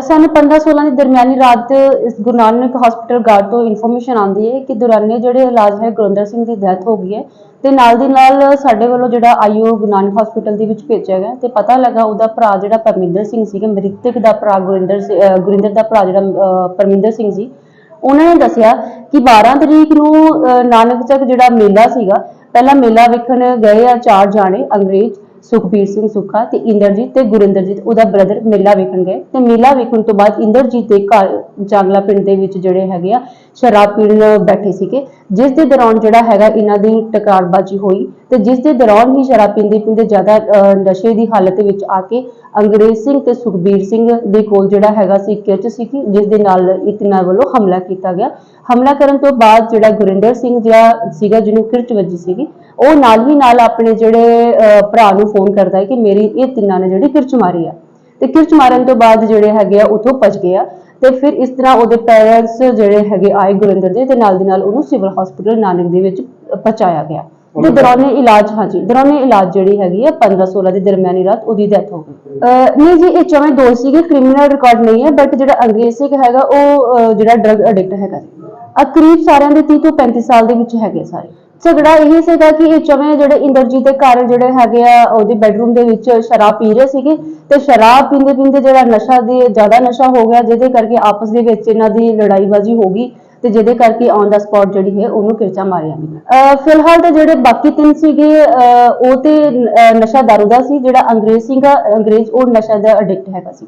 ਸਾਨੂੰ 15-16 ਦੀ ਦਰਮਿਆਨੀ ਰਾਤ ਇਸ ਗੁਰੂ ਨਾਨਕ ਹਸਪੀਟਲ ਗਾਰਡ ਤੋਂ ਇਨਫੋਰਮੇਸ਼ਨ ਆਉਂਦੀ ਹੈ ਕਿ ਦੌਰਾਨੇ ਜਿਹੜੇ ਇਲਾਜ ਹੈ ਗੁਰਿੰਦਰ ਸਿੰਘ ਦੀ ਡੈਥ ਹੋ ਗਈ ਹੈ ਤੇ ਨਾਲ ਦੀ ਨਾਲ ਸਾਡੇ ਵੱਲੋਂ ਜਿਹੜਾ ਆਈਓ ਗੁਰੂ ਨਾਨਕ ਹਸਪੀਟਲ ਦੇ ਵਿੱਚ ਭੇਜਿਆ ਗਿਆ ਤੇ ਪਤਾ ਲੱਗਾ ਉਹਦਾ ਭਰਾ ਜਿਹੜਾ ਪਰਮਿੰਦਰ ਸਿੰਘ ਸੀਗਾ, ਮ੍ਰਿਤਕ ਦਾ ਭਰਾ ਗੁਰਿੰਦਰ ਸਿ- ਗੁਰਿੰਦਰ ਦਾ ਭਰਾ ਜਿਹੜਾ ਪਰਮਿੰਦਰ ਸਿੰਘ ਸੀ, ਉਹਨਾਂ ਨੇ ਦੱਸਿਆ ਕਿ 12 ਤਰੀਕ ਨੂੰ ਨਾਨਕ ਚੱਕ ਜਿਹੜਾ ਮੇਲਾ ਸੀਗਾ, ਪਹਿਲਾ ਮੇਲਾ ਵੇਖਣ ਗਏ ਆ ਚਾਰ ਜਾਣੇ ਅੰਗਰੇਜ਼ ਸੁਖਬੀਰ ਸਿੰਘ ਸੁੱਖਾ ਤੇ ਇੰਦਰਜੀਤ ਤੇ ਗੁਰਿੰਦਰਜੀਤ, ਉਹਦਾ ਬ੍ਰਦਰ ਮੇਲਾ ਵੇਖਣ ਗਏ। ਤੇ ਮੇਲਾ ਵੇਖਣ ਤੋਂ ਬਾਅਦ ਇੰਦਰਜੀਤ ਦੇ ਘਰ ਜਾਂਗਲਾ ਪਿੰਡ ਦੇ ਵਿੱਚ ਜਿਹੜੇ ਹੈਗੇ ਆ, ਸ਼ਰਾਬ ਪੀਣ ਬੈਠੇ ਸੀਗੇ। ਜਿਸ ਦੇ ਦੌਰਾਨ ਜਿਹੜਾ ਹੈਗਾ, ਇਹਨਾਂ ਦੀ ਟਕਰਾਰਬਾਜ਼ੀ ਹੋਈ। ਤੇ ਜਿਸ ਦੇ ਦੌਰਾਨ ਹੀ ਸ਼ਰਾਬ ਪੀਂਦੇ ਪੀਂਦੇ ਜ਼ਿਆਦਾ ਨਸ਼ੇ ਦੀ ਹਾਲਤ ਵਿੱਚ ਆ ਕੇ ਅੰਗਰੇਜ਼ ਸਿੰਘ ਤੇ ਸੁਖਬੀਰ ਸਿੰਘ ਦੇ ਕੋਲ ਜਿਹੜਾ ਹੈਗਾ ਸੀ ਕਿਰਚ ਸੀਗੀ, ਜਿਸ ਦੇ ਨਾਲ ਇਤਨਾ ਵੱਲੋਂ ਹਮਲਾ ਕੀਤਾ ਗਿਆ। ਹਮਲਾ ਕਰਨ ਤੋਂ ਬਾਅਦ ਜਿਹੜਾ ਗੁਰਿੰਦਰ ਸਿੰਘ ਜਿਹੜਾ ਸੀਗਾ, ਜਿਹਨੂੰ ਕਿਰਚ ਵੱਜੀ ਸੀਗੀ, ਉਹ ਨਾਲ ਹੀ ਨਾਲ ਆਪਣੇ ਜਿਹੜੇ ਭਰਾ ਨੂੰ ਫੋਨ ਕਰਦਾ ਹੈ ਕਿ ਮੇਰੀ ਇਹ ਤਿੰਨਾਂ ਨੇ ਜਿਹੜੀ ਕਿਰਚ ਮਾਰੀ ਆ। ਤੇ ਕਿਰਚ ਮਾਰਨ ਤੋਂ ਬਾਅਦ ਜਿਹੜੇ ਹੈਗੇ ਆ, ਉਥੋਂ ਭੱਜ ਗਏ ਆ ਤੇ ਫਿਰ ਇਸ ਤਰ੍ਹਾਂ ਉਹਦੇ ਪੈਰੈਂਟਸ ਜਿਹੜੇ ਹੈਗੇ ਆਏ ਗੁਰਿੰਦਰ ਦੇ, ਤੇ ਨਾਲ ਦੀ ਨਾਲ ਉਹਨੂੰ ਸਿਵਲ ਹਸਪੀਟਲ ਨਾਨਕ ਦੇ ਵਿੱਚ ਪਹੁੰਚਾਇਆ ਗਿਆ। ਤੇ ਦੌਰਾਨੇ ਇਲਾਜ ਹਾਂਜੀ ਦੌਰਾਨੇ ਇਲਾਜ ਜਿਹੜੀ ਹੈਗੀ ਆ 15 16 ਦੀ ਦਰਮਿਆਨੀ ਰਾਤ ਉਹਦੀ ਡੈਥ ਹੋ ਗਈ। ਨਹੀਂ ਜੀ ਇਹ ਚਵੇਂ ਦੋ ਸੀਗੇ ਕ੍ਰਿਮੀਨਲ ਰਿਕਾਰਡ ਨਹੀਂ ਹੈ ਬਟ ਜਿਹੜਾ ਅੰਗਰੇਜ਼ ਸਿੰਘ ਹੈਗਾ ਉਹ ਜਿਹੜਾ ਡਰਗ ਐਡਿਕਟ ਹੈਗਾ ਆ ਕਰੀਬ ਸਾਰਿਆਂ ਦੇ 30 ਤੋਂ 35 ਸਾਲ ਦੇ ਵਿੱਚ ਹੈਗੇ ਸਾਰੇ। ਝਗੜਾ ਇਹ ਸੀਗਾ ਕਿ ਇਹ ਚਵੇਂ ਜਿਹੜੇ ਇੰਦਰਜੀਤ ਦੇ ਘਰ ਜਿਹੜੇ ਹੈਗੇ ਆ ਉਹਦੇ ਬੈਡਰੂਮ ਦੇ ਵਿੱਚ ਸ਼ਰਾਬ ਪੀ ਰਹੇ ਸੀਗੇ ਤੇ ਸ਼ਰਾਬ ਪੀਂਦੇ ਪੀਂਦੇ ਜਿਹੜਾ ਨਸ਼ਾ ਦੇ ਜ਼ਿਆਦਾ ਨਸ਼ਾ ਹੋ ਗਿਆ ਜਿਹਦੇ ਕਰਕੇ ਆਪਸ ਦੇ ਵਿੱਚ ਇਹਨਾਂ ਦੀ ਲੜਾਈਬਾਜ਼ੀ ਹੋ ਗਈ ਤੇ ਜਿਹਦੇ ਕਰਕੇ ਔਨ ਦਾ ਸਪੌਟ ਜਿਹੜੀ ਹੈ ਉਹਨੂੰ ਕਿਰਚਾ ਮਾਰਿਆ ਗਿਆ। ਫਿਲਹਾਲ ਤਾਂ ਜਿਹੜੇ ਬਾਕੀ ਤਿੰਨ ਸੀਗੇ ਉਹ ਤੇ ਨਸ਼ਾ ਦਾਰੂ ਦਾ ਸੀ, ਜਿਹੜਾ ਅੰਗਰੇਜ਼ ਸਿੰਘ ਅੰਗਰੇਜ਼ ਉਹ ਨਸ਼ਾ ਦਾ ਐਡਿਕਟ ਹੈਗਾ ਸੀ।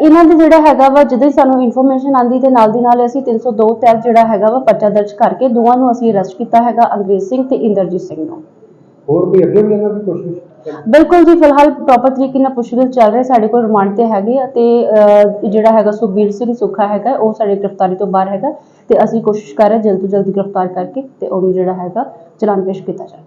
ਇਹਨਾਂ ਦੇ ਜਿਹੜਾ ਹੈਗਾ ਵਾ, ਜਦੋਂ ਸਾਨੂੰ ਇਨਫੋਰਮੇਸ਼ਨ ਆਂਦੀ ਤੇ ਨਾਲ ਦੀ ਨਾਲ ਅਸੀਂ 302 ਤਹਿਤ ਜਿਹੜਾ ਹੈਗਾ ਵਾ, ਪਰਚਾ ਦਰਜ ਕਰਕੇ ਦੋਵਾਂ ਨੂੰ ਅਸੀਂ ਅਰੈਸਟ ਕੀਤਾ ਹੈਗਾ, ਅੰਗਰੇਜ਼ ਸਿੰਘ ਤੇ ਇੰਦਰਜੀਤ ਸਿੰਘ ਨੂੰ। ਹੋਰ ਵੀ ਅੱਗੇ ਵੀ ਇਹਨਾਂ ਦੀ ਕੋਸ਼ਿਸ਼ ਬਿਲਕੁਲ ਜੀ ਫਿਲਹਾਲ ਪ੍ਰੋਪਰ ਤਰੀਕੇ ਨਾਲ ਪੁੱਛਗਿੱਛ ਚੱਲ ਰਹੀ ਸਾਡੇ ਕੋਲ ਰਿਮਾਂਡ ਤੇ ਹੈਗੇ ਆ ਤੇ ਅਹ, ਜਿਹੜਾ ਹੈਗਾ ਸੁਖਬੀਰ ਸਿੰਘ ਸੁੱਖਾ ਹੈਗਾ ਉਹ ਸਾਡੇ ਗ੍ਰਿਫਤਾਰੀ ਤੋਂ ਬਾਹਰ ਹੈਗਾ ਤੇ ਅਸੀਂ ਕੋਸ਼ਿਸ਼ ਕਰ ਰਹੇ ਹਾਂ ਜਲਦ ਤੋਂ ਜਲਦ ਗ੍ਰਿਫਤਾਰ ਕਰਕੇ ਤੇ ਉਹਨੂੰ ਜਿਹੜਾ ਹੈਗਾ ਚਲਾਨ ਪੇਸ਼ ਕੀਤਾ ਜਾਵੇ।